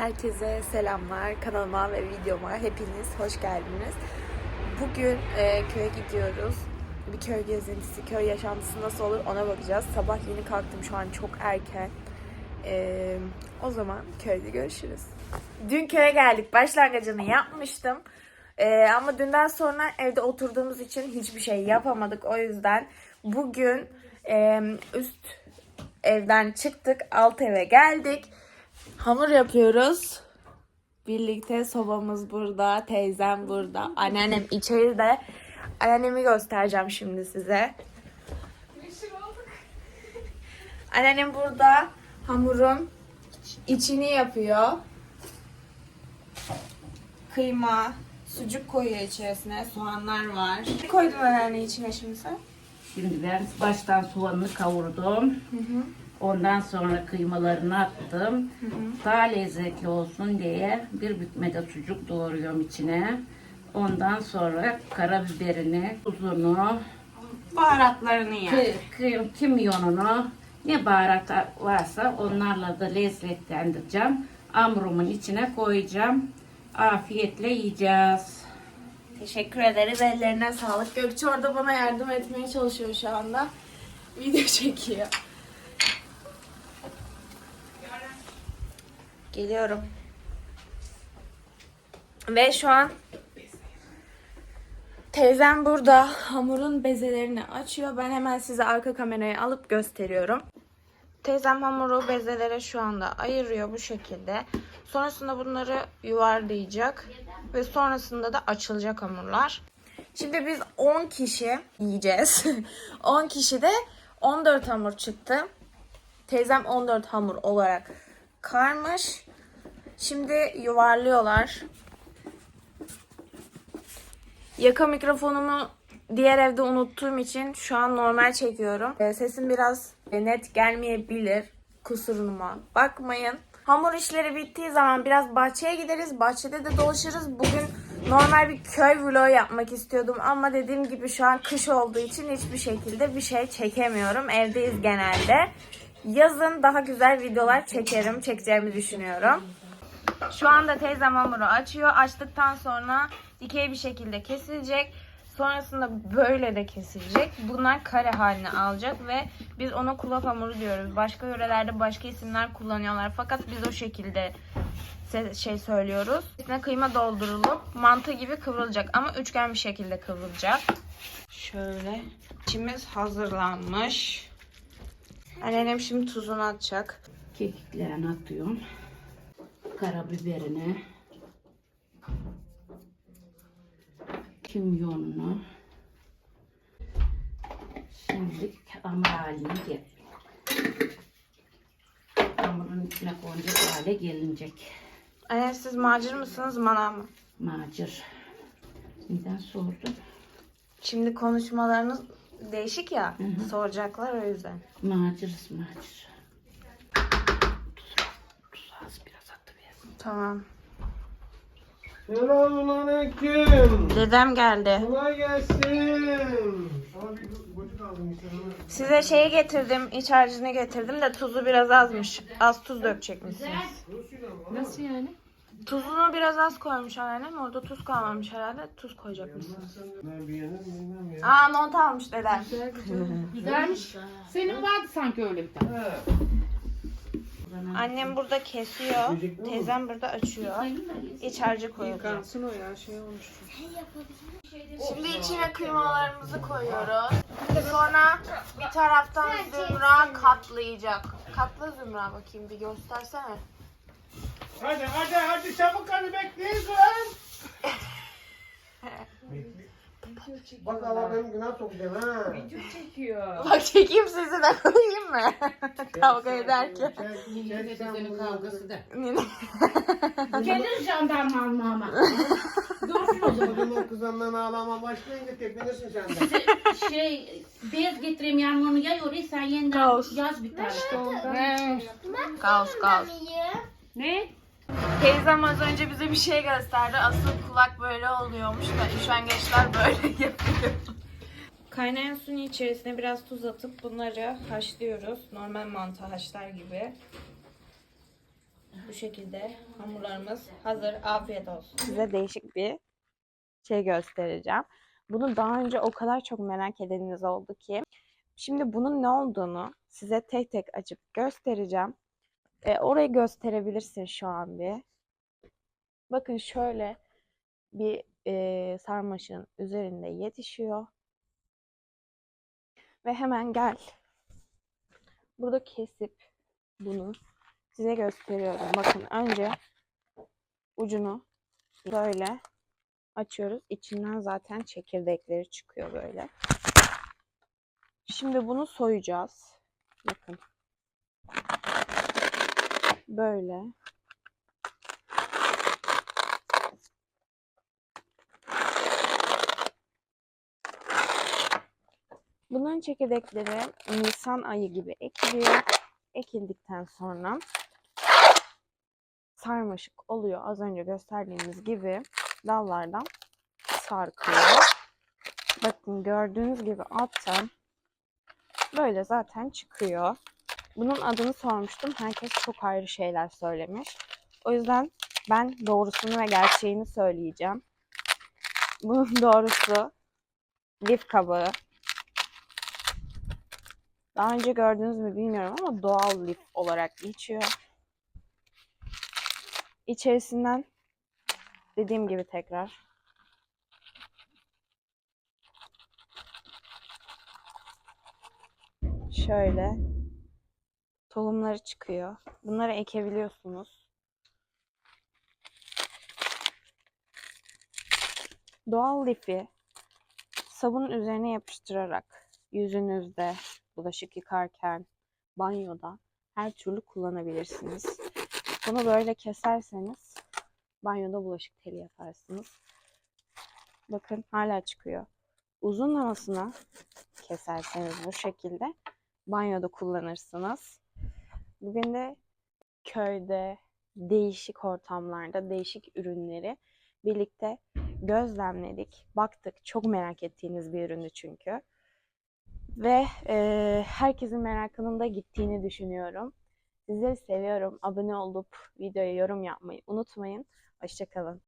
Herkese selamlar. Kanalıma ve videoma hepiniz hoş geldiniz. Bugün e, köye gidiyoruz. Bir köy gezintisi, köy yaşantısı nasıl olur ona bakacağız. Sabah yeni kalktım şu an çok erken. E, o zaman köyde görüşürüz. Dün köye geldik. Başlangıcını yapmıştım. E, ama dünden sonra evde oturduğumuz için hiçbir şey yapamadık. O yüzden bugün e, üst evden çıktık. Alt eve geldik. Hamur yapıyoruz. Birlikte sobamız burada, teyzem burada, anneannem içeride. Anneannemi göstereceğim şimdi size. Anneannem burada hamurun içini yapıyor. Kıyma, sucuk koyuyor içerisine, soğanlar var. Ne koydun anneanne içine şimdi sen? Şimdi ben baştan soğanını kavurdum. Ondan sonra kıymalarını attım. Daha lezzetli olsun diye bir bükme de sucuk doğruyorum içine. Ondan sonra karabiberini, tuzunu, Baharatlarını yani. ki- ki- kimyonunu, ne baharat varsa onlarla da lezzetlendireceğim. Hamurumun içine koyacağım. Afiyetle yiyeceğiz. Teşekkür ederiz. Ellerine sağlık. Gökçe orada bana yardım etmeye çalışıyor şu anda. Video çekiyor. Geliyorum. Ve şu an teyzem burada hamurun bezelerini açıyor. Ben hemen size arka kamerayı alıp gösteriyorum. Teyzem hamuru bezelere şu anda ayırıyor bu şekilde. Sonrasında bunları yuvarlayacak ve sonrasında da açılacak hamurlar. Şimdi biz 10 kişi yiyeceğiz. 10 kişi de 14 hamur çıktı. Teyzem 14 hamur olarak karmış. Şimdi yuvarlıyorlar. Yaka mikrofonumu diğer evde unuttuğum için şu an normal çekiyorum. Ee, Sesim biraz net gelmeyebilir. Kusuruma bakmayın. Hamur işleri bittiği zaman biraz bahçeye gideriz. Bahçede de dolaşırız. Bugün normal bir köy vlogu yapmak istiyordum ama dediğim gibi şu an kış olduğu için hiçbir şekilde bir şey çekemiyorum. Evdeyiz genelde. Yazın daha güzel videolar çekerim, çekeceğimi düşünüyorum. Şu anda teyzem hamuru açıyor. Açtıktan sonra dikey bir şekilde kesilecek. Sonrasında böyle de kesilecek. Bunlar kare haline alacak ve biz ona kulak hamuru diyoruz. Başka yörelerde başka isimler kullanıyorlar. Fakat biz o şekilde şey söylüyoruz. İçine kıyma doldurulup mantı gibi kıvrılacak ama üçgen bir şekilde kıvrılacak. Şöyle içimiz hazırlanmış. Anneannem şimdi tuzunu atacak. Kekiklerini atıyorum. Karabiberini. Kimyonunu. Şimdi hamur haline gel. Hamurun içine konacak hale gelinecek. Anne siz macir mısınız manav mı? Macir. Neden sordun? Şimdi konuşmalarınız değişik ya. Soracaklar o yüzden. Maciriz macir. Tuz, tuz az biraz atıver. Tamam. Selamünaleyküm. Dedem geldi. Kolay gelsin. Size şeyi getirdim, iç harcını getirdim de tuzu biraz azmış. Az tuz dökecekmişsiniz. Nasıl yani? Tuzunu biraz az koymuş anneannem. Orada tuz kalmamış herhalde. Tuz koyacakmışsınız. Ben bir yerim bilmem ya. Aa not almış dedem. Güzelmiş. Senin vardı sanki öyle bir tane. Annem burada kesiyor. Teyzem burada açıyor. İç harcı koyacak. Şimdi içine kıymalarımızı koyuyoruz. Sonra bir taraftan Zümra katlayacak. Katla Zümra bakayım bir göstersene. Hadi hadi hadi çabuk hadi bekleyin lan. Bak Allah benim günah sokacağım ha. Bak çekeyim sizi de koyayım mı? Kavga ederken. Senin bunu. kavgası da. Nine. Gelir jandarma alma ama. Dursun o zaman. Kızından ağlama başlayınca tepinirsin sen de. Şey, bez getireyim yani onu yay oraya sen yeniden Kaos. yaz bir tane. Kaos kaos. Ne? Teyzem az önce bize bir şey gösterdi. Asıl kulak böyle oluyormuş da üşengeçler böyle yapıyor. Kaynayan suyun içerisine biraz tuz atıp bunları haşlıyoruz. Normal mantı haşlar gibi. Bu şekilde hamurlarımız hazır. Afiyet olsun. Size değişik bir şey göstereceğim. Bunu daha önce o kadar çok merak edeniniz oldu ki. Şimdi bunun ne olduğunu size tek tek açıp göstereceğim. E, orayı gösterebilirsin şu an bir. Bakın şöyle bir e, sarmaşığın üzerinde yetişiyor. Ve hemen gel. Burada kesip bunu size gösteriyorum. Bakın önce ucunu böyle açıyoruz. İçinden zaten çekirdekleri çıkıyor böyle. Şimdi bunu soyacağız. Bakın. Böyle. Bunların çekirdekleri Nisan ayı gibi ekiliyor. Ekildikten sonra sarmaşık oluyor. Az önce gösterdiğimiz gibi dallardan sarkıyor. Bakın gördüğünüz gibi alttan böyle zaten çıkıyor. Bunun adını sormuştum. Herkes çok ayrı şeyler söylemiş. O yüzden ben doğrusunu ve gerçeğini söyleyeceğim. Bunun doğrusu lif kabağı. Daha önce gördünüz mü bilmiyorum ama doğal lif olarak geçiyor. İçerisinden dediğim gibi tekrar şöyle tohumları çıkıyor. Bunları ekebiliyorsunuz. Doğal lifi sabunun üzerine yapıştırarak yüzünüzde, bulaşık yıkarken, banyoda her türlü kullanabilirsiniz. Bunu böyle keserseniz banyoda bulaşık teli yaparsınız. Bakın hala çıkıyor. Uzunlamasına keserseniz bu şekilde banyoda kullanırsınız. Bugün de köyde değişik ortamlarda değişik ürünleri birlikte gözlemledik. Baktık. Çok merak ettiğiniz bir üründü çünkü. Ve e, herkesin merakının da gittiğini düşünüyorum. Sizleri seviyorum. Abone olup videoya yorum yapmayı unutmayın. Hoşçakalın.